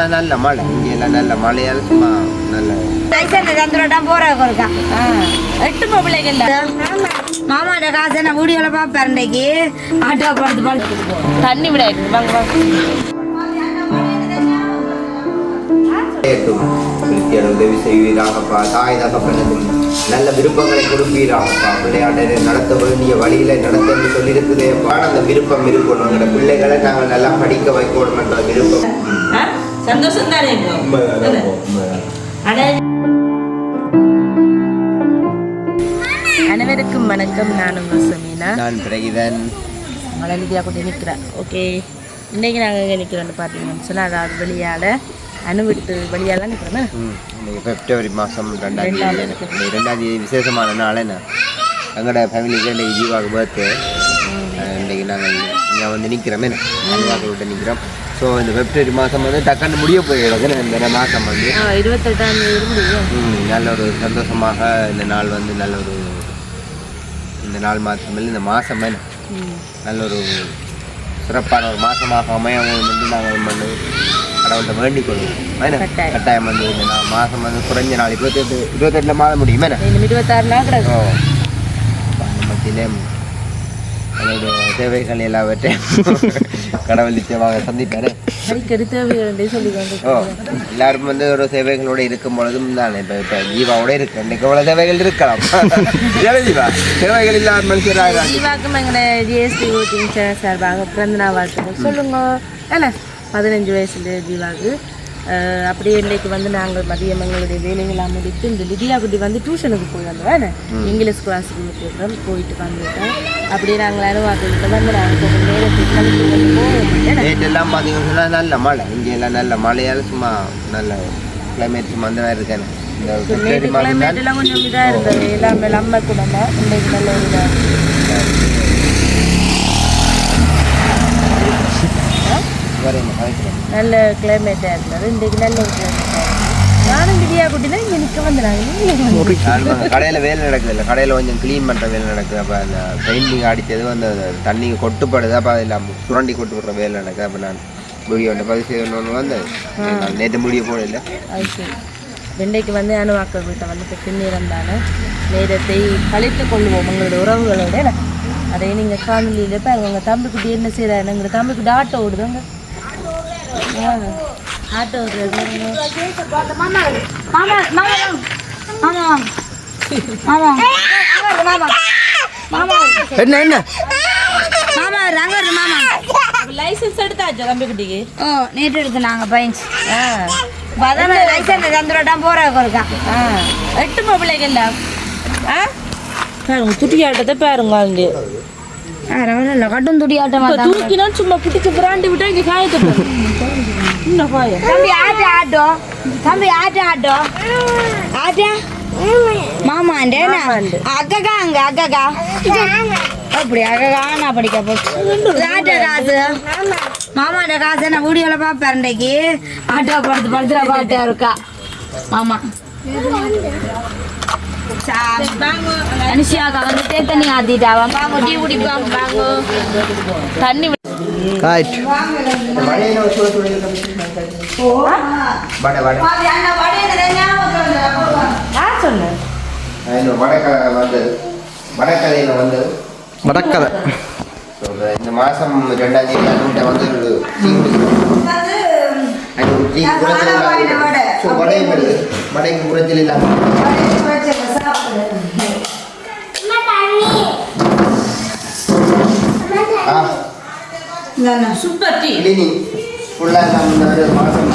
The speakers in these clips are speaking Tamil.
சொன்னா நல்ல மழை இங்கே எல்லாம் நல்ல மழையால சும்மா நல்ல எட்டு பிள்ளைகள் மாமாட்ட காசு நான் ஆட்டோ படுத்து தண்ணி விட உதவி செய்வீராகப்பா தாய் தகப்பனுக்கும் நல்ல விருப்பங்களை கொடுப்பீராகப்பா விளையாட்டை நடத்த வேண்டிய வழியில நடத்தன்னு சொல்லியிருக்குதே பாட அந்த விருப்பம் இருக்கணும் எங்களோட பிள்ளைகளை நாங்கள் நல்லா படிக்க வைக்கணும் என்ற விருப்பம் சந்தோஷம் தானே. அனைவருக்கும் வணக்கம். நான் உங்கள் சமீனா. நான் பிரகிதன். நிதியாக கொண்டு நிற்கிறேன். ஓகே. இன்றைக்கி நாங்கள் எங்கே நிற்கிறோன்னு பார்த்தீங்கன்னு சொன்னால் அதாவது வெளியால் அணுவிட்டு வெளியால் நிற்கிறோமே. ம், இன்னைக்கு பிப்ரவரி மாதம் ரெண்டாம் தேதி. ரெண்டாம் தேதி. விசேஷமான நாள் என்ன? எங்களோட ஃபேமிலிக்கு இன்றைக்கி ஜீவாவுக்கு பர்த்டே இன்றைக்கி நாங்கள் இங்கே வந்து நிற்கிறோமே. அனுவாக விட்டு நிற்கிறோம். ஸோ இந்த பிப்ரவரி மாதம் வந்து டக்குன்னு முடிய போயிடுது. இந்த மாதம் வந்து. இருபத்தெட்டாம் தேதி நல்ல ஒரு சந்தோஷமாக இந்த நாள் வந்து நல்ல ஒரு இந்த நாள் மாதமில்லை இந்த மாதம் நல்ல ஒரு சிறப்பான ஒரு மாதமாக அமையவும் வந்து நாங்கள் வந்து கடவுள்கிட்ட வேண்டிக் கொள்வோம்? கட்டாயம். வந்து இந்த நா- மாதம் வந்து குறைஞ்ச நாள் இருபத்தெட்டு இருபத்தெட்டில் மாதம் முடியும். இருபத்தாறு நாள் ஓ. அந்த எங்களுடைய தேவைகள் எல்லாவற்றையும் கடவுள் நிச்சயமாக சந்திப்பாரு. தேவைகள் எல்லாரும் வந்து ஒரு சேவைகளோட இருக்கும் பொழுதும் தானே இப்போ இப்போ ஜீவாவோட இருக்கு. இன்னைக்கு எவ்வளோ சேவைகள் இருக்கலாம். ஜீவா சேவைகள் இல்லாத மனுஷராக ஜீவாக்கும் எங்களை ஜிஎஸ்டி ஓட்டிங் சார்பாக பிறந்த நாள் வாழ்த்துக்கள். சொல்லுங்க. என்ன பதினஞ்சு வயசுல ஜீவாக்கு அப்படியே இன்றைக்கு வந்து நாங்கள் மதியம் எங்களுடைய வேலைகளாக முடித்து இந்த லிதியா குட்டி வந்து டியூஷனுக்கு போய் வந்தோம் இங்கிலீஷ் கிளாஸுக்கு போயிட்டோம் போயிட்டு வந்துட்டோம். அப்படியே நாங்கள் அனுவாக்கிட்டு வந்து நாங்கள் கொஞ்சம் நேரத்துக்கு போவோம். எல்லாம் பார்த்தீங்கன்னு நல்ல மழை. இங்கே எல்லாம் நல்ல மழையால் சும்மா நல்ல கிளைமேட் சும்மா அந்த மாதிரி இருக்கானே. நேற்று மாதம் தான். கிளைமேட் எல்லாம் கொஞ்சம் இதாக இருந்தது. எல்லாமே நம்ம குடும்ப இன்றைக்கு நல்ல இதாக நல்ல கிளைமேட்டாக இருந்தது இன்றைக்கு நல்ல ஒரு கிளைமேட்டாக நானும் பிரியா குட்டி தான் இங்கே நிற்க வந்துடுறாங்க கடையில் வேலை நடக்குது இல்லை கடையில் கொஞ்சம் க்ளீன் பண்ணுற வேலை நடக்குது அப்போ அந்த பெயிண்டிங் அடித்தது வந்து அந்த தண்ணி கொட்டுப்படுது அப்போ அதில் சுரண்டி கொட்டு விடுற வேலை நடக்குது அப்போ நான் வீடியோ ஒன்று பதிவு செய்யணும்னு வந்து நேற்று முடிய போடல அது சரி வெண்டைக்கு வந்து அணுவாக்கள் வீட்டை வந்து இப்போ பின்னிடம் தானே நேரத்தை கழித்து கொள்வோம் உங்களோட உறவுகளோட? அதை நீங்கள் காணொலியில் பாருங்க உங்கள் தம்பிக்குட்டி என்ன செய்கிறாரு எங்கள் தம்பிக்குட்டி ஆட்டோ ஓடுதுங்க ஆட்டோ ஓடுறது மாமா மாமா மாமா மாமா மாமா மாமா என்ன என்ன மாமா. வருது மாமா லைசன்ஸ் எடுத்தாச்சா தம்பிக்குட்டிக்கு ஓ நேற்று எடுத்து நாங்க பையன்ஸ் ஆ. அதான் லைசன்ஸ் சந்திரோட்டம் போற இருக்கா ஆ. எட்டு பிள்ளைகள்ல ஆ? பாருங்க துட்டி ஆட்டத்தை பாருங்க அங்கே இல்லை கட்டும் துடி ஆட்டமா இப்போ தூக்கினா சும்மா பிடிச்சி பிராண்டி விட்டா இங்கே காயத்தை தம்பி ஆட்டு ஆட்டோ தம்பி ஆட்டு ஆட்டோ ஆட்டா மாமா மாமாண்டு. அக்கா அங்க அக்கா அப்படி அக்கா நான் படிக்க போச்சு. ஆட்டோ காசு மாமாட்ட காசு நான் வீடியோல பாப்பேன் இன்னைக்கு ஆட்டோ படுத்து படுத்துற பாட்டா இருக்கா? மாமா. அனுஷியாக்கா வந்து தேத்தண்ணி ஆத்திட்டாவா வாங்க டீ குடிப்பாங்க தண்ணி வந்தது. வடக்கதை இந்த- மாதம் ரெண்டாம் தேதி அண்ணன்ட்ட வந்து வடையும் வடைக்கு குறைச்சல் இல்லாமல் சூப்பர் டீ கிளீனிங் ஃபுல்லாக எல்லாம் இந்த ஒரு மாதம்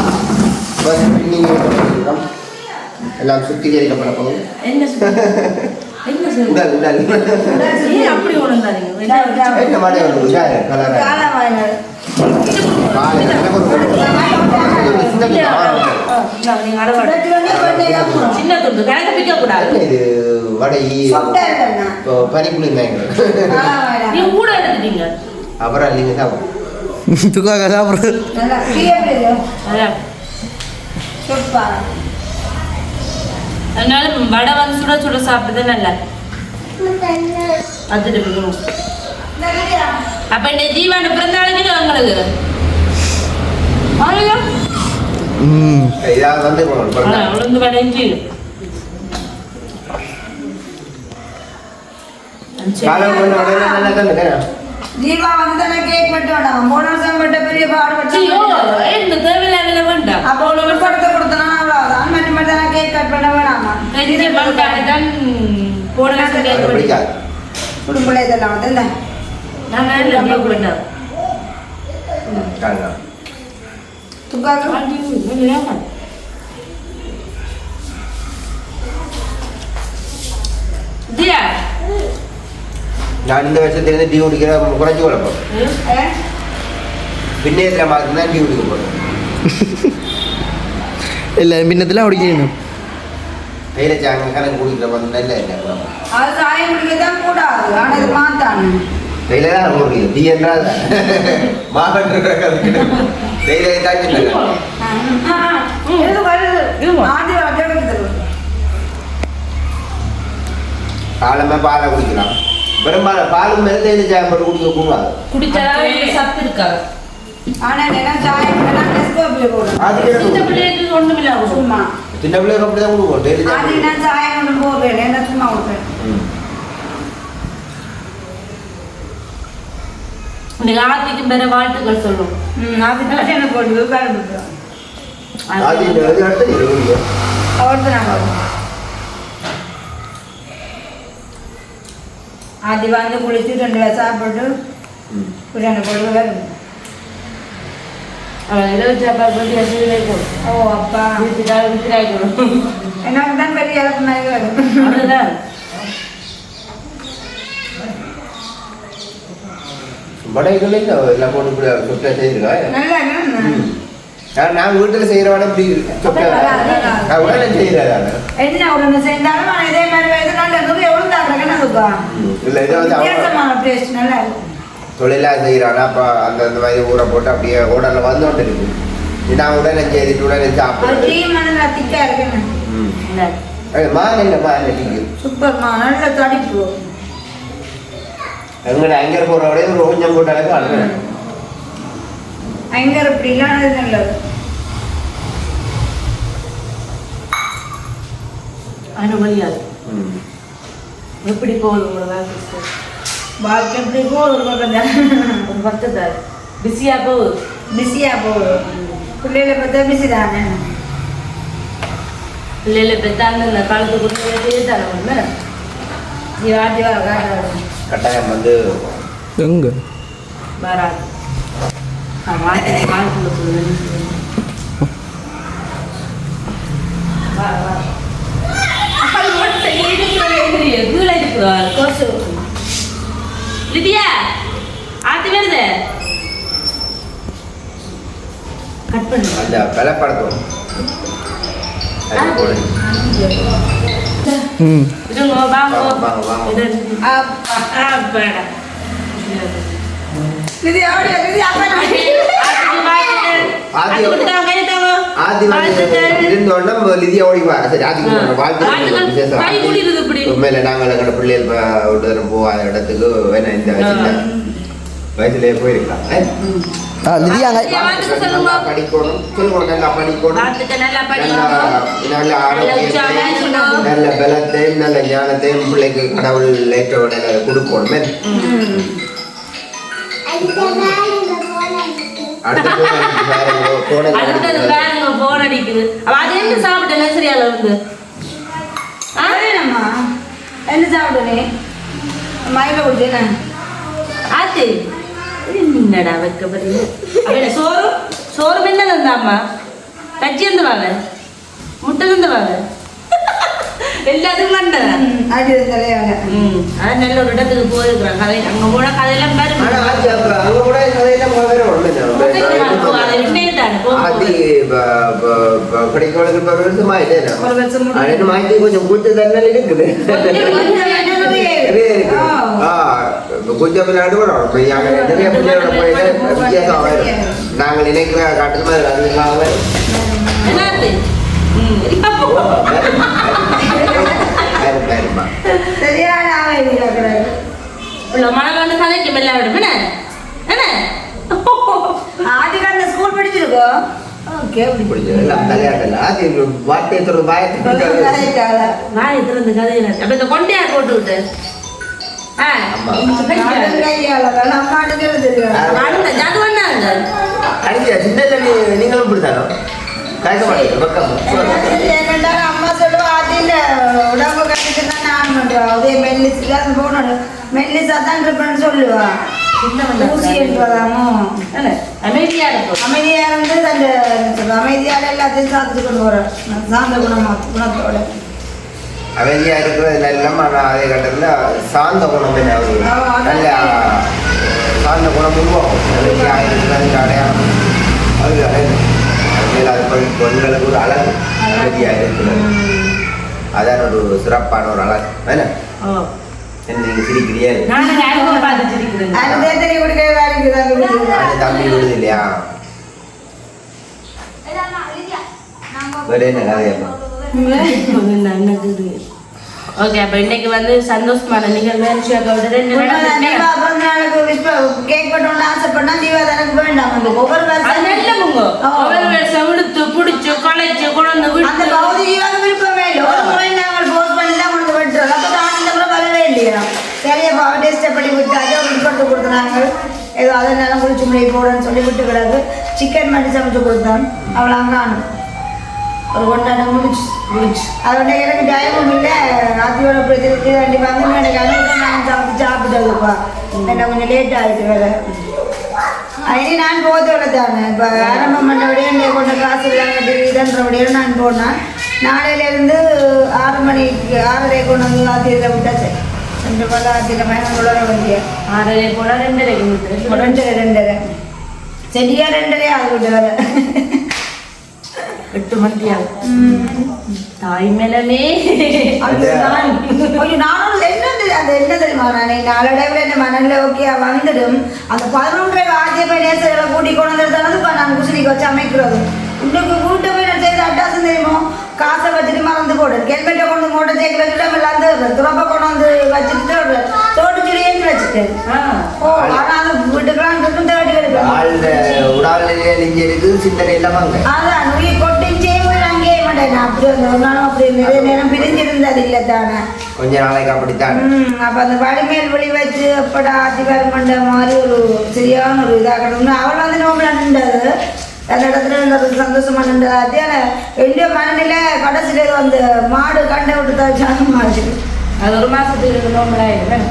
பஸ் கிளீனிங் பண்ணிக்கிறோம் எல்லாம் சுத்திகரிக்கப்பட போகுது என்ன உடல் உடல். அப்படி என்ன கலர் ஒரு சின்ன பிள்ளை. சின்ன துண்டு கணக்கு பிக்க கூடாது என்ன இது வடை நீ கூட எடுத்துட்டீங்க. அப்புறம் சாப்பிடும் துக்காக சாப்பிட்றது அதான். அதனால வடை வந்து சுட சுட சாப்பிட்டது நல்லா. இருக்கணும். அப்ப இந்த ஜீவான பிறந்த அவ்வளோ வந்து ஆனா, உளுந்து வடை இஞ்சி. காலம் பண்ண உடனே நல்லா தான்? இருக்கேன் தீபா வந்து கேக் வேண்டாம் போன வருஷம் வெட்ட பெரிய பாடு ஐயோ, இந்த தேவையில்லாத வேண்டாம் அப்போ ஒரு படத்தை கொடுத்தனா அவ்வளவுதான் மற்ற மட்டும் தானே கேக் கட் பண்ண வேணாமா கஞ்சி மண்காடு தான் போன வருஷம் எனக்கு பிடிக்காது குடும்பல இதெல்லாம் வந்து இல்லை நாங்கள் இல்லை கேட்க வேண்டாம் காரணம் துப்பாக்கு ஆண்டி, இல்லையா? தியா நான் இந்த வருஷத்துலேருந்து டீ குடிக்கிற குறைச்சி குழப்பம் ஏ? பின்னேற்றில் மாற்றி தான் டீ குடிக்க போகிறேன் இல்லை பின்னத்தில் குடிக்கணும் கையில் சாங்க கணக்கு குடிக்கிற மாதிரி நல்ல இல்லை சாயம் குடிக்கத்தான் கூடாது. ஆனா இது மாத்தானு. கையில் தான் குடிக்கும் டீ என்றால் மாவட்ட கையில் வளர்த்து காலமே பாலை குடிக்கலாம். பெரும்பாலும் பாலும் மேலே தேயிலை சாயம் போட்டு குடிக்க கூடாது. குடிச்சா சத்து இருக்காது. ஆனா என்ன சாயம் எல்லாம் டெஸ்கோப்ல போடுறோம் அது சின்ன என்ன பிள்ளைக்கு ஒண்ணுமில்ல சும்மா சின்ன பிள்ளைங்க அப்படி தான் கொடுப்போம் டெய்லி அது சாயம் நான் சாயம் ஒன்று போடுறேன் என்ன சும்மா விட்டுறேன் ம். இன்னைக்கு ஆர்த்திக்கு வேற வாழ்த்துக்கள் சொல்லும் ம் அது தான் எனக்கு போட்டு உட்கார விட்டுறோம் அது இந்த இது அடுத்து இது குடிக்கும். அவர்த்து நாங்கள் ஆதி வந்து குளிச்சு ரெண்டு வேலை சாப்பிட்டு ம். ரெண்டு போட்டு வரும் இரவு சாப்பாடு பண்ணி அசுவி வைக்கும். ஓ அப்பா. வீட்டுக்காக வித்திராய்க்கணும் எனக்கு தான் பெரிய இழப்பு வரும் அதுதான் வடைகள் இல்லை எல்லாம் போட்டு இப்படி. நான் நான் வீட்டில் செய்கிற வடை இப்படி சுத்தா நான் உடனே செய்கிறேன் என்ன உடனே செஞ்சாலும் நான் இதே மாதிரி வயது நல்ல இருக்கு எவ்வளோ தாக்குறேன் அதுப்பா இல்லை இதை வந்து டேஸ்ட் நல்லா இருக்கும். தொழிலாக செய்கிறாங்க அப்போ அந்த அந்த மாதிரி ஊற போட்டு அப்படியே உடலில் வந்து கொண்டு இருக்கு நான் உடனே செய்துட்டு உடனே அது சாப்பிடுறது டீ மணல் திக்கா இருக்குன்னு ம். இல்லை டீக்கு சூப்பர்மா நல்ல தடிப்பு. எங்கட அங்கே போகிற விட ஒரு கொஞ்சம் போட்ட அளவுக்கு அங்க இப்படிலாம் நல்லது. அனுமதியாது. ம். எப்படி போகுது உங்களோட வாழ்க்கை எப்படி போகுது ஒரு பக்கம் தான். ஒரு பக்கத்தை பிஸியா போகுது. பிஸியா போகுது. பிள்ளைகளை பார்த்தா பிஸி தானே. பிள்ளைகளை பெற்றாங்க இந்த காலத்து குடிமையை தானே ஒன்று ஜீவா ஜீவா கட்டாயம் வந்து எங்கே? வராது. வா வா. அப்பா மட்டும் இருக்கிற கீழே இருக்கிறார் கோசு லிதியா ஆத்தி வருது கட் பண்ணு. அந்த பலப்படுத்தும் அது போடு. ம். இருங்க வாங்க. வாங்க, வாங்க, வாங்க. இது அப்பா ஆ பேடா இது அப்படியே இது. அப்பா ஆதி- ஆதி வந்து வாழ்த்துக்கள் இருந்தோன்னா லிதியா ஓடிவா சரி ஆதிக்கு போகணும். வாழ்த்துக்கள் வாழ்த்துக்கள். விசேஷம் கை கூடிடுது இப்படி. உண்மையில நாங்கள் எங்களோட பிள்ளைகள் ப- விட்டு போகாத இடத்துக்கு வேணா இந்த வயசுல வயசுலயே போயிருக்கலாம் ஏ? ஆ லிதியா அங்க வாழ்த்துக்கள் சொல்லுங்க. நல்லா படிக்கணும் நல்லா படிக்கணும் படிக்கணும் ஆரோக்கியத்தையும். நல்ல பலத்தையும் நல்ல ஞானத்தையும் பிள்ளைக்கு கடவுள் ஏற்ற உடனே கொடுக்கணுமே அடுத்தது பாருங்க போன் அடிக்குது. அவ அது என்ன சாப்பிட்ட? சரியால வந்து. ஆ? அதேனம்மா என்ன சாப்பிடுறேன் மயில கொடுத்தேன் ஆத்தி என்னடா வைக்கப்படுறீங்க அவன சோறு? சோறு என்ன தந்தாம்மா கச்சி இருந்து வாங்க முட்டை இருந்து வாங்க எல்லாத்துக்கும் மண்டதான் அது நல்ல ஒரு இடத்துக்கு போயிருக்கிறான் கதை அங்க போனா கதையெல்லாம் அப்ப அங்க கூட கதையில முதல்ல ஒண்ணு அது விண்ணேதானே ஆதி படிக்கவளுக்கு ஒரு வருஷமா இல்லையா ஒரு வருஷம் முடியும். அதுக்கு மாத்தி கொஞ்சம் கூட்டு தண்ணல் இருக்குது கொஞ்சம் என்னது? நிறைய பிள்ளையோட போயிட்டு வித்தியாசம். நாங்கள் நினைக்கிற காட்டுக்கு மாதிரி அதுக்காக சரியான ஆளை இருக்கிறாரு உள்ள மழை வந்து கதைக்கு மெல்ல விடும் என்ன என்ன ஆதிக்கு அந்த ஸ்கூல் படிச்சிருக்கோம் இதுல இந்த கதையில அப்ப இந்த கொண்டையார் போட்டு விட்டு நீங்களும் மாட்டீங்க பக்கம் அம்மா சொல்லுவா அதில் உடம்பு கட்டிட்டு நான் பண்ணுவா அதே மெல்லிஸ் தான் போகணும் மெல்லிஸா தான் இருப்பேன்னு சொல்லுவா ஊசி என்ன, அமைதியா இருக்கும் அமைதியா இருந்து அந்த அமைதியால எல்லாத்தையும் சாப்பிட்டு கொண்டு வர சாந்த குணமா குணத்தோட அமைதியா இருக்கிறது எல்லாம் ஆனால் அதே கட்டத்தில் சாந்த குணம் என்ன நல்ல சாந்த குணம் உருவாகும் அமைதியாக இருக்கிறதுக்கு அடையாளம் அது பெண் பெண்களுக்கு ஒரு அழகு அமைதியாக இருக்கிறது. அதான் ஒரு சிறப்பான ஒரு அழகு. பார்த்துட்டு இருக்கிறேன் அது தம்பி விடுது இல்லையா? வேற என்ன கதையப்பா ஓகே அப்ப இன்னைக்கு வந்து சந்தோஷமான நிகழ்வு. நடந்துச்சு. கேக் பண்ணணும்னு ஆசைப்பட்டா தீபா எனக்கு வேண்டாம் அந்த ஒவ்வொரு அது வருஷம் நல்ல முங்க ஆ. ஒவ்வொரு வருஷம் உடுத்து புடிச்சு கொலைச்சு கொண்டு அந்த விட்டு பௌதிகமாக விருப்பமே இல்லை. ஒரு முறை நாங்கள் போஸ்ட் பண்ணி தான் கொண்டு விட்டுறோம் அப்போ தான் இந்த முறை வரவே இல்லையா? சரியா பாவ டேஸ்ட்டை பண்ணி விட்டாச்சு அவங்களுக்கு கொண்டு கொடுத்துனாங்க. ஏதோ அதனால குளிச்சு முறை போடுன்னு சொல்லி விட்டு கிடக்கு சிக்கன் மட்டும் சமைச்சு கொடுத்தான். அவளை அங்கே ஒரு கொண்டாட்டம் முடிச்சு முடிச்சு அதோட எனக்கு டைமும் இல்லை. ஆத்தியோட பிரச்சனைக்கு வண்டி வந்து எனக்கு அன்னைக்கு நான் சமைச்சு சாப்பிட்டதுப்பா என்ன கொஞ்சம் லேட் ஆகிட்டு வேலை இனி நான் போத்தோட தானே. இப்போ ஆரம்பம் பண்ணபடியே இந்த கொண்ட காசு இல்லாமல் இதன்றபடியே நான் போனேன். நாளையிலேருந்து ஆறு மணிக்கு ஆறரை கொண்டு வந்து ஆத்தியில் விட்டாச்சு. ரெண்டு பல ஆத்தியில் பயணம் உள்ள வண்டியா ஆறரை போல ரெண்டரை ரெண்டரை ரெண்டரை. சரியா ரெண்டரை ஆக விட்டு வர எட்டு மணிக்கு தாய் மேலமே. அது நானும் என்னது அந்த என்ன தெரியுமா நான் நாளடைவில் என்ன மனநிலை ஓகே வந்துடும் அந்த பதினொன்றரை ஆத்திய போய் நேசர்களை கூட்டி கொண்டு வந்து நான் குசினிக்கு வச்சு அமைக்கிறது. இன்னைக்கு கூட்ட போய் நான் செய்த அட்டாசம் தெரியுமோ? காசை வச்சுட்டு மறந்து போடு. ஹெல்மெட்டை கொண்டு மோட்டர் சைக்கிள் வச்சுட்டு எல்லாம் துறப்ப கொண்டு வந்து வச்சுட்டு தோட்டு சொல்லி வச்சுட்டேன் ஆ. ஓ ஆனால் அது வீட்டுக்கெல்லாம் இருக்கும் தேடி கிடைக்கும் ஆழ்ந்த உடாலிலே நெஞ்சு இருக்குது சிந்தனை அதான் நுழைய மாட்டேன் நான் அப்படி ஒரு நாளும் அப்படி நிறைய நேரம் பிரிஞ்சிருந்தது இல்லை தானே. கொஞ்ச நாளைக்கு அப்படித்தான். ம், அப்ப அந்த வடிமேல் விழி வச்சு எப்படா அதிகாரம் பண்ண மாதிரி ஒரு சரியான ஒரு இதாக கிடக்கும் அவள் வந்து நோம்பல நின்றது. அந்த இடத்துல இருந்தது சந்தோஷமா நின்றது அதே வெளிய மனநிலை கடைசியில் அந்த மாடு கண்டை விட்டு தச்சாலும் மாடு அது ஒரு மாசத்துக்கு நோம்பலாயிடும்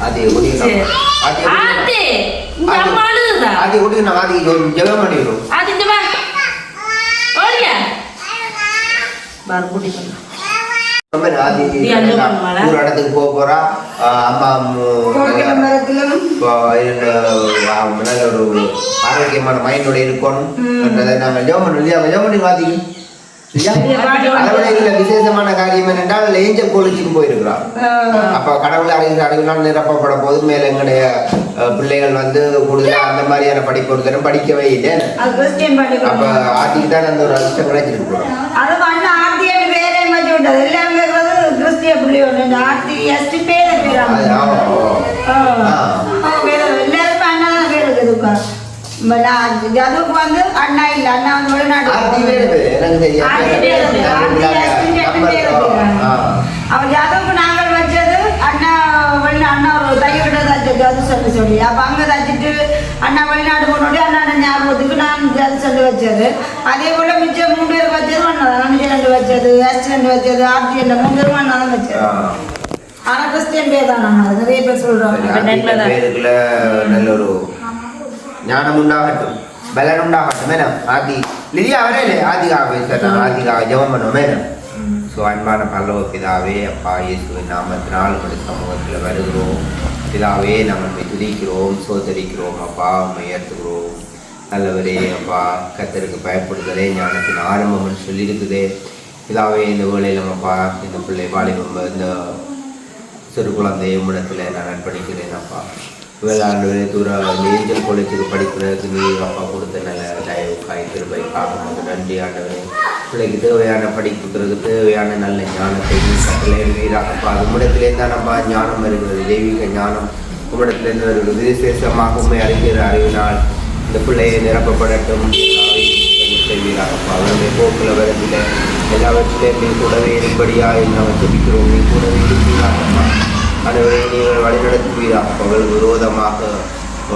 அது சரி. அது அம்மா அழுகுதா அது ஜெபம் பண்ணிடும் ஆத்தி இந்த வா ஓடியா ஒரு இடத்துக்கு போக போறா. ஆஹ் அம்மா ஒரு ஆரோக்கியமான மைண்டோட இருக்கணும். நாங்கள் விசேஷமான காரியம் என்னென்றால் ஏஞ்சல் கோலேஜுக்கு போயிருக்கிறான் அப்ப கடவுள் அறிகிற அறிவினால் நிரப்பப்பட போது மேல எங்களுடைய பிள்ளைகள் வந்து கூடுதலா அந்த மாதிரியான படிப்பு ஒரு தரம் படிக்கவே இல்லை. அப்ப ஆத்திக்கு தான் அந்த ஒரு அதிர்ஷ்டம் கிடைச்சிருக்கு. அது பண்ண ஆர்த்தியோட பேரே மாற்றி விட்டது எல்லாம் கேட்கறது கிறிஸ்டிய புள்ளி ஒன்று இந்த ஆர்த்தி எஸ்டி பேரை பேராங்க. எல்லாருமே அண்ணா தான் பேர் இருக்குதுக்கா அதுக்கு வந்து அண்ணா இல்லை அண்ணா வந்து வெளிநாட்டு. அவன் ஜாதவுக்கு நாங்கள் வச்சது அண்ணா வெளி அண்ணா ஒரு தையக்கிட்ட தச்சது அது சொல்லி சொல்லி. அப்போ அங்கே தச்சுட்டு அண்ணா வெளிநாட்டு போனோடனே அண்ணா ஞாபகத்துக்கு நான் அது சொல்லி வச்சது. அதே போல் மிச்சம் மூணு பேர் வச்சது அண்ணா தான். வச்சது ரெண்டு வச்சது ரெண்டு மூணு பேரும் தான் வச்சது ஆ. ஆனால் கிறிஸ்டியன் பேர் தான் நான் நிறைய பேர் பேருக்குள்ள நல்ல ஒரு ஞானம் உண்டாகட்டும். பலன் உண்டாகட்டும் மேடம். ஆதி. லிதியா அவரே இல்லை ஆதிகா பேசுறேன் ஆதிகா ஜெபம் பண்ணுவோம் மேடம். ஸோ அன்பான பல்லவ பிதாவே அப்பா இயேசுவின் நாமத்தினால் உங்களுடைய சமூகத்தில் வருகிறோம். பிதாவே உம்மை துதிக்கிறோம் சோதரிக்கிறோம் அப்பா உண்மை ஏற்றுகிறோம் நல்லவரே அப்பா கத்தருக்கு பயப்படுதலே ஞானத்தின் ஆரம்பம்னு சொல்லியிருக்குதே. இதாகவே இந்த வேளையில் அப்பா இந்த பிள்ளை வாலிபம் இந்த சிறு குழந்தை உம்மிடத்தில் நான் அர்ப்பணிக்கிறேன் அப்பா. வேளாண்டு தூர இந்த ஏஞ்சல் படிக்கிறதுக்கு நீ அப்பா கொடுத்த நல்ல தயவு காய் திருப்பை பார்க்கும்போது நன்றி ஆண்டவரே. பிள்ளைக்கு தேவையான படிப்புக்கிறதுக்கு தேவையான நல்ல ஞானத்தை நீ கட்டளையிடுவீராக அப்பா. அது உம்மிடத்திலேருந்து தான் நம்ம ஞானம் வருகிறது தெய்வீக ஞானம். உம்மிடத்திலேருந்து வருகிறது விசேஷமாக உண்மை அறிகிற அறிவினால் இந்த பிள்ளையை நிரப்பப்படட்டும். செய்வீராகப்பா அவருடைய போக்கில் வரதில்லை எல்லாவற்றிலும் நீ கூடவே இருப்படியாக நாம் ஜெபிக்கிறோம். நீ கூடவே இருப்பீராகப்பா அனைவரை நீங்கள் வழிநடத்துவீராக அவள் விரோதமாக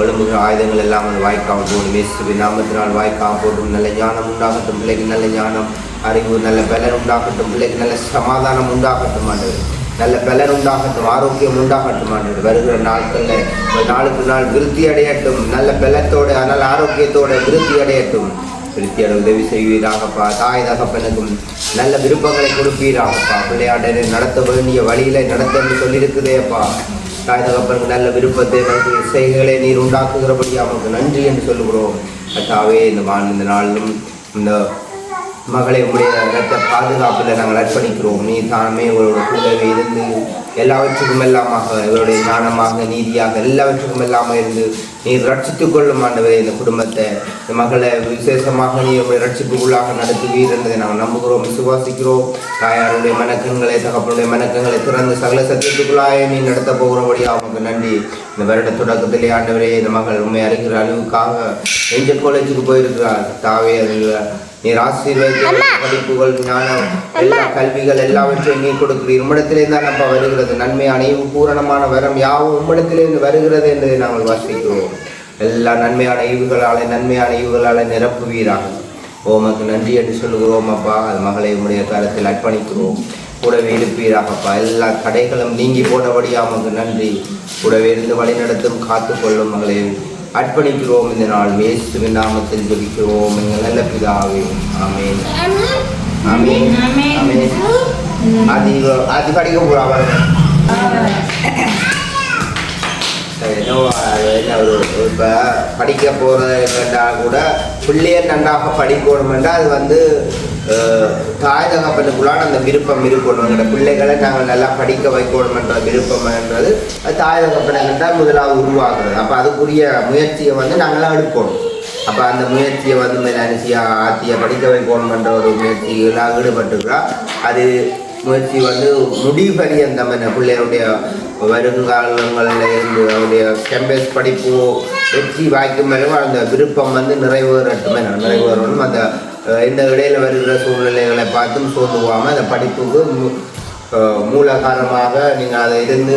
எழும்புகிற ஆயுதங்கள் எல்லாம் அது வாய்க்காம போடும் இயேசுவின் நாமத்தினால் வாய்க்காம போடும் நல்ல ஞானம் உண்டாகட்டும் பிள்ளைக்கு நல்ல ஞானம். அறிவு நல்ல பலன் உண்டாகட்டும் பிள்ளைக்கு நல்ல சமாதானம் உண்டாகட்டும் ஆண்டவர். நல்ல பலன் உண்டாகட்டும் ஆரோக்கியம் உண்டாகட்டும் ஆண்டவர். வருகிற நாட்களில் நாளுக்கு நாள் விருத்தி அடையட்டும் நல்ல பலத்தோடு ஆனால் ஆரோக்கியத்தோடு விருத்தி அடையட்டும் விருத்தியோட உதவி செய்வீராகப்பா. தாய் தகப்பனுக்கும் நல்ல விருப்பங்களை கொடுப்பீராகப்பா. பிள்ளையாண்டனை நடத்த வேண்டிய வழியில நடத்த என்று சொல்லியிருக்குதேப்பா. தாய் தகப்பனுக்கு நல்ல விருப்பத்தை நன்றி செய்கைகளை நீர் உண்டாக்குகிறபடி அவனுக்கு நன்றி என்று சொல்லுகிறோம். அத்தாவே இந்த வாழ் இந்த நாளிலும் இந்த மகளை உடைய ரத்த பாதுகாப்பில் நாங்கள் அர்ப்பணிக்கிறோம். நீ தானமே இவரோட கூடவே இருந்து எல்லாவற்றுக்கும் எல்லாமாக இவருடைய ஞானமாக நீதியாக எல்லாவற்றுக்கும் எல்லாமே இருந்து நீர் ரட்சித்துக் கொள்ளும் ஆண்டவரே இந்த குடும்பத்தை இந்த மகளை விசேஷமாக நீ உங்களுடைய ரட்சிப்புக்குள்ளாக நடத்துவீர் என்பதை நாங்கள் நம்புகிறோம் விசுவாசிக்கிறோம். தாயாருடைய மனக்கங்களை தகப்பனுடைய மனக்கங்களை திறந்து சகல சத்தியத்துக்குள்ளாய நீ நடத்த போகிறபடியாக அவனுக்கு நன்றி. இந்த வருட தொடக்கத்திலே ஆண்டவரே இந்த மகள் உண்மை அறிகிற அளவுக்காக எஞ்சல் காலேஜுக்கு போயிருக்கிறார். தாவே அறிகிற நீர் ஆசீர்வதித்த படிப்புகள் ஞானம் எல்லா கல்விகள் எல்லாவற்றையும் நீ கொடுக்கிறீர். உம்மிடத்திலே தான் அப்பா வருகிறது. நன்மையான ஈவு பூரணமான வரம் யாவும் உம்மிடத்திலிருந்து வருகிறது என்பதை நாங்கள் வாசிக்கிறோம். எல்லா நன்மையான ஈவுகளாலே நன்மையான ஈவுகளாலே நிரப்புவீராக. ஓமக்கு நன்றி என்று சொல்லுகிறோம் அப்பா. அது மகளை உம்முடைய காலத்தில் அர்ப்பணிக்கிறோம். கூடவே இருப்பீராகப்பா எல்லா தடைகளும் நீங்கி போனபடியா உமக்கு நன்றி. கூடவே இருந்து வழி நடத்தும் காத்துக்கொள்ளும் மகளை. அர்ப்பணிக்கிறோம் இந்த நாள். இயேசுவின் நாமத்தில் ஜெபிக்கிறோம். எங்கள் நல்ல பிதாவே ஆமென். ஆமென். ஆமென். ஆதி ஆதி படிக்க போறா என்ன என்ன ஒரு இப்போ படிக்க போகிறதுன்றால் கூட பிள்ளையர் நன்றாக படிக்கணுமென்றால் அது வந்து தாய் தகப்பனுக்குள்ளான அந்த விருப்பம் இருக்கணும் எங்களோட பிள்ளைகளை நாங்கள் நல்லா படிக்க வைக்கணுமென்ற விருப்பம்ன்றது விருப்பம் அது தாய் தகப்பனுக்கு தான் உருவாகிறது. உருவாக்குறது அப்போ அதுக்குரிய முயற்சியை வந்து நாங்களாம் எடுக்கணும். அப்போ அந்த முயற்சியை வந்து மேலானிசியாக ஆத்தியை படிக்க வைக்கணுமென்ற ஒரு முயற்சியெல்லாம் ஈடுபட்டுக்கிறோம் அது முயற்சி வந்து முடிபரியந்தம் என்ன பிள்ளையுடைய வருங்காலங்களில் இருந்து அவருடைய கேம்பஸ் படிப்பு வெற்றி வாய்க்கும் மேலும் அந்த விருப்பம் வந்து நிறைவேறட்டும். என நிறைவேறணும். அந்த இந்த இடையில வருகிற சூழ்நிலைகளை பார்த்தும் சோர்ந்துவாமல் அந்த படிப்புக்கு மு- மூல காரணமாக நீங்கள் அதை இருந்து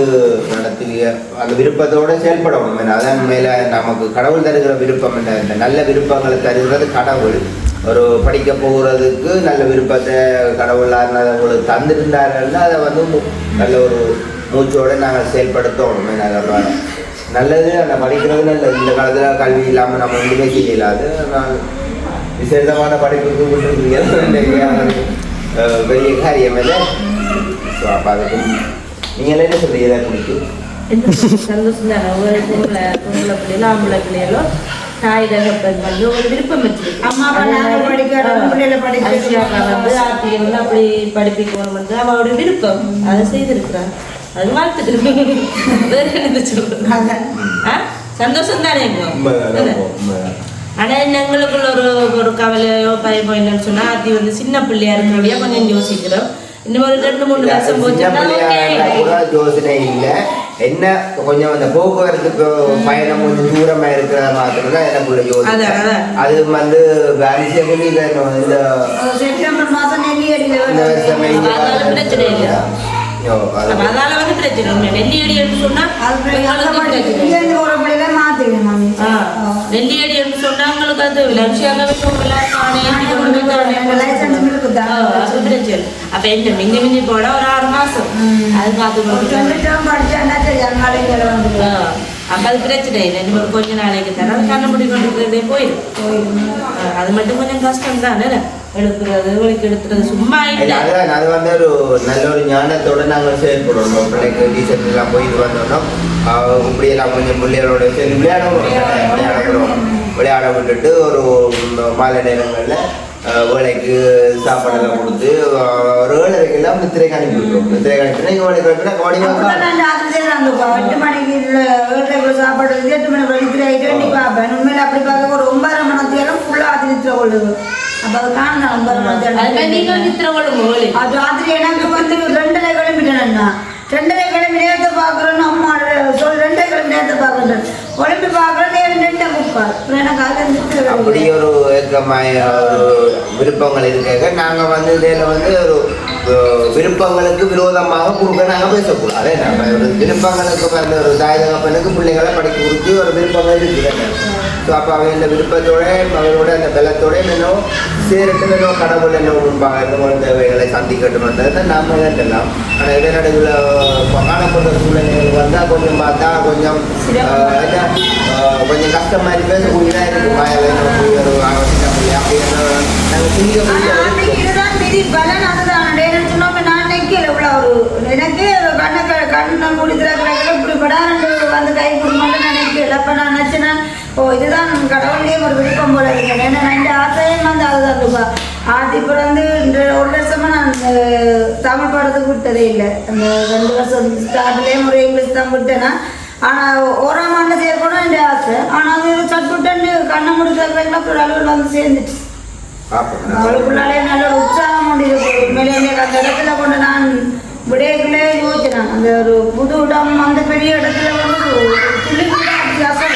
நடத்துவீங்க அந்த விருப்பத்தோடு செயல்படணும் என. அதான் மேலே நமக்கு கடவுள் தருகிற விருப்பம் என்ன? இந்த நல்ல விருப்பங்களை தருகிறது கடவுள். ஒரு படிக்க போகிறதுக்கு நல்ல விருப்பத்தை கடவுளாக உங்களுக்கு தந்திருந்தாருன்னா அதை வந்து நல்ல ஒரு மூச்சோட நாங்கள் செயல்படுத்தணும் என்ன. நல்லது அந்த படிக்கிறது நல்லது. இந்த காலத்தில் கல்வி இல்லாமல் நம்ம ஒன்றுமே செய்யலாது நான் விசேஷமான படிப்புக்கு விட்டுருக்கீங்க அஹ் பெரிய காரியம் இல்லை. ஸோ அப்போ அதுக்கு நீங்கள் என்ன சொல்றீங்க? இதை குறித்து. சந்தோஷம் தானே ஒரு பொம்பளை பொம்பளை பிள்ளைகளோ ஆம்பளை பிள்ளைகளோ தாய் தகப்பன் வந்து ஒரு விருப்பம் வச்சிருக்கு. வந்து அப்படி படிப்பிக்கணும் வந்து அவளோட விருப்பம். அதை செய்திருக்கிறார். அது வாழ்த்துக்கிறேன் வேற என்ன சொல்றது? சந்தோஷம் தானே இப்போ? உண்மைதான் உண்மைதான். ஆனா எங்களுக்குள்ள ஒரு ஒரு கவலையோ பயமோ என்னன்னு சொன்னா ஆத்தி வந்து சின்ன பிள்ளையா இருக்கிறபடியா கொஞ்சம் யோசிக்கிறோம். இன்னும் ஒரு ரெண்டு மூணு வருஷம் சின்ன போச்சுன்னா இல்லை. என்ன கொஞ்சம் அந்த போக்குவரத்துக்கு பயணம் கொஞ்சம் தூரமா இருக்கிற மாதிரி தான் எனக்குள்ள யோசனை. அது வந்து வேனிசபிளி இந்த அதனால இல்லை. வந்து பிரச்சனை உண்மை நெல்லி அடி என்று சொன்னா நெல்லி அடி என்று சொன்னா உங்களுக்கு அது லட்சியாகவே பிரச்சனை அப்ப என்ன மிஞ்சி மிஞ்சி போட ஒரு ஆறு மாசம். அது பார்த்து அப்ப அது பிரச்சனை இல்லை இன்னும் கொஞ்ச நாளைக்கு தர அது கண்டுபிடி கொண்டு இருக்கிறதே போயிடும் அது மட்டும் கொஞ்சம் கஷ்டம் தானே எடுக்கிறது வெளிக்கு எடுக்கிறது சும்மா இல்ல, அது வந்து ஒரு நல்ல ஒரு ஞானத்தோட நாங்கள் செயல்படணும் பிள்ளைக்கு டீச்சர் எல்லாம் போயிட்டு வந்தோம்னா ஆஹ் இப்படி எல்லாம் கொஞ்சம் பிள்ளைகளோட சரி விளையாடணும் விளையாடணும் விளையாட விட்டுட்டு ஒரு மாலை நேரங்களில் வேலைக்கு சாப்பாடெல்லாம் கொடுத்து ஒரு ஏழரைக்கு எல்லாம் நித்திரைக்கு அனுப்பி விட்டுரும் நித்திரைக்கு அனுப்பினா இங்கே வேலைக்கு அனுப்பினா ரெண்டரை கிளம்பிட்டேன் நான். ரெண்டரை கிளம்பி நேரத்தை பார்க்குறேன்னு அம்மா சொல் ரெண்டரை கிளம்பி நேரத்தை பார்க்குறேன். உடம்பு பார்க்குற நேரம் நின்று அது வந்து அப்படி ஒரு ஏக்கமாய ஒரு விருப்பங்கள் இருக்க நாங்கள் வந்து இதில் வந்து ஒரு விருப்பங்களுக்கு விரோதமாக கொடுக்க நாங்கள் பேசக்கூடாது. நம்ம ஒரு விருப்பங்களுக்கு பிறந்த ஒரு தாய் தகப்பனுக்கு பிள்ளைகளை படிக்க கொடுத்து ஒரு விருப்பங்கள் இருக்குது. ஸோ அப்போ அவங்க விருப்பத்தோட அவங்களோட அந்த பலத்தோட என்னோ சேரட்டு என்னோ கடவுள் என்ன முன்பாக என்னமோ தேவைகளை சந்திக்கட்டும்ன்றதை நாம கேட்டலாம் ஆனால் இடைநடுவில் காணப்படுற சூழ்நிலைகள் வந்தால் கொஞ்சம் பார்த்தா கொஞ்சம் என்ன கொஞ்சம் கஷ்டமா இருக்கு பேசக்கூடியதாக இருக்கு ஒரு அவசியம் அப்படின்னு நாங்கள் இதுதான் அதுதான் எனக்கு கண்ணை க- கண்ணை மூடி இப்படி படாரண்டு வந்து கை கொடுமாட்டு நினைக்கல அப்ப நான் நினைச்சேன் ஓ இதுதான் கடவுளையே ஒரு விருப்பம் போல இருக்கேன் ஏன்னா நான் ஆசையும் வந்து அதுதான் இருப்பா ஆதி பிறந்து ஒரு வருஷமா நான் அஹ், தமிழ் பாடத்துக்கு விட்டதே இல்லை. அந்த ரெண்டு வருஷம் ஸ்டார்ட்லேயே ஒரு இங்கிலீஷ் தான் விட்டேன்னா ஆனால் ஓராம் ஆண்டு சேர்க்கணும் என் ஆசை. ஆனால் அது சட்புட்டு கண்ணை மூடி திறக்கிறாங்களா அப்புறம் அளவில் வந்து சேர்ந்துச்சு. அவளுக்குள்ளாலே நல்ல ஒரு உற்சாகம் இருக்கு உண்மையிலே எனக்கு அந்த இடத்துல கொண்டு நான் விடையக்குள்ளே யோசிச்சேன் அந்த ஒரு புது இடம் அந்த பெரிய இடத்துல வந்து ஒரு துளி கூட வித்தியாசம்.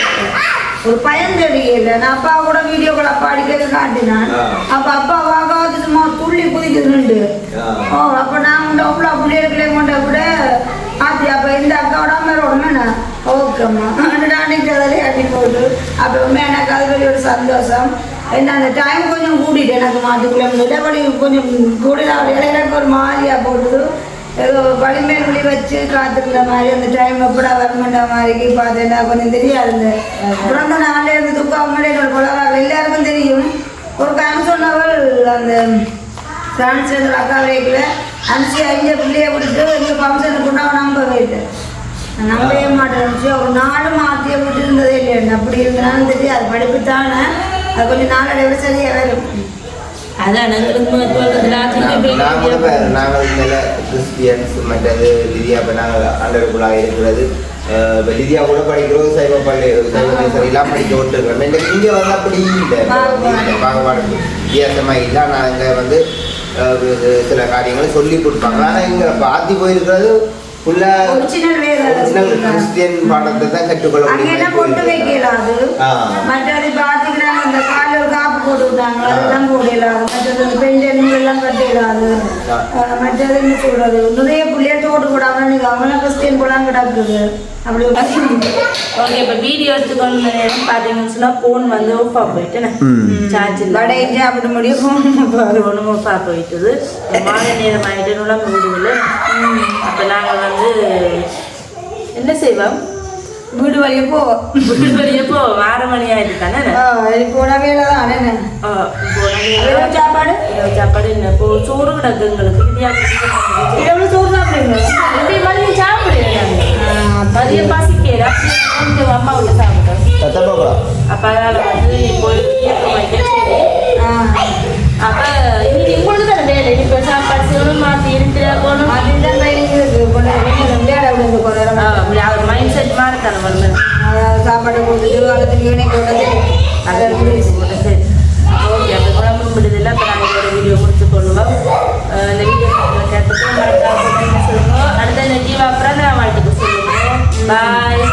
ஒரு பயம் தெரியல. நான் அப்பா கூட வீடியோ கூட அப்பா அடிக்கடி காட்டினான். அப்ப அப்பா வாகாவது சும்மா துள்ளி குதிக்குதுண்டு ஆ. ஓ அப்ப நான் உண்டு அவ்வளோ பிள்ளைகளே கொண்ட கூட ஆத்தி. அப்ப இந்த அக்காவோட ஓகேம்மா. நான் நிற்கிறதாலே அடி போட்டு அப்ப எனக்கு அது ஒரு சந்தோஷம். என்ன அந்த டைம் கொஞ்சம் கூட்டிட்டு எனக்கு மாட்டுக்குள்ள இடைவெளி கொஞ்சம் கூடின இடையில ஒரு மாதிரியாக போட்டுது. ஏதோ வலிமேல் விழி வச்சு காத்துக்கிற மாதிரி அந்த டைம் எப்படா வரமாட்ட மாதிரி பார்த்தேன்னா கொஞ்சம் தெரியாது இந்த பிறந்த நாள்ல இருந்து துக்கம் என்னோட குழந்தை எல்லாருக்கும் தெரியும். ஒரு காரணம் சொன்னவள் அந்த பிரான்ஸ் அக்கா வேக்கில் அனுச்சி அஞ்சு பிள்ளைய விட்டு இந்த ஃபங்க்ஷனுக்கு நான் நம்பவே நம்பவே மாட்டேன் ஒரு நாலு மாற்றிய விட்டு இருந்ததே இல்லை அப்படி இருந்தாலும் தெரியாது. படிப்பு தானே அது கொஞ்சம் நாளடைவில் சரியாக வரும். அதான் நாங்கள் இதில் கிறிஸ்டியன்ஸ் மற்றது லிதியா இப்போ நாங்கள் ஆண்டருக்குள்ளாக இருக்கிறது. அஹ் இப்ப லிதியா கூட படிக்கிறோம். சைவ பள்ளி சைவ எல்லாம் படிக்க விட்டுருக்கோம் இங்கே வந்து அப்படி இல்லை. பாகுபாடு. வித்தியாசமாக இல்லை. இங்கே வந்து சில காரியங்களை சொல்லி கொடுப்பாங்க. ஆனால் இங்கே பாத்தி போயிருக்கிறது கிறிஸ்டியன் பாடத்தை தான் கற்றுக்கொள்ள என்ன பொட்டு விட்டாங்க அதெல்லாம் போடலாது மற்றது இந்த பெண்டென்கள் எல்லாம் அஹ் மற்றது என்ன சொல்றது நிறைய பிள்ளைய தோட்டு போடாம நீங்க அவங்களாம் கிறிஸ்டியன் போலாம் கிடக்குது அப்படி ஓகே இப்போ வீடியோ எடுத்துக்கொண்டு நேரம் பார்த்தீங்கன்னு சொன்னால் ஃபோன் வந்து ஆஃபாக போயிட்டு சார்ஜ் இல்லை வடைஞ்சு அப்படி முடியும் ஒன்றும் ஆஃபாக போயிட்டுது மாலை நேரம் ஆகிட்டு முடிவில் அப்போ நாங்கள் வந்து என்ன செய்வோம் வீடு வழியே போ. வீட்டு வெளியே போ. ஆறு மணி ஆயிட்டு தானே. போன வேலை தான். என்ன இரவு சாப்பாடு? இரவு சாப்பாடு என்ன? இப்போ சோறு கிடக்கு எங்களுக்கு. இரவு சோறு சாப்பிடுங்க மதியம் சாப்பிடுறேன் மதியம் பசிக்கல. கொஞ்சம் அம்மா விட்டு சாப்பிட்டோம். அப்போ அதனால் வந்து இப்போ அப்போ இன்னைக்கு உங்களுக்கு தானே வேலை? இப்போ சாப்பாடு செய்யணும் மாற்றி இருக்கிற போகணும் அதுதான் ட்ரைனிங் இருக்கு. கொஞ்சம் நேரம் விளையாட மைண்ட் செட் மாதிரி இருக்கணும் சாப்பாடு கொடுத்துட்டு அதை வீணை கொண்டு அதை போட்டு ஓகே அந்த குழம்பு முடிஞ்சதில்லை இப்போ நாங்கள் ஒரு வீடியோ முடிச்சு கொள்ளுவோம். இந்த வீடியோ கேட்டுக்கோ சொல்லுவோம் அடுத்த இந்த ஜீவா நான் வாழ்த்துக்கு சொல்லுவோம் பாய்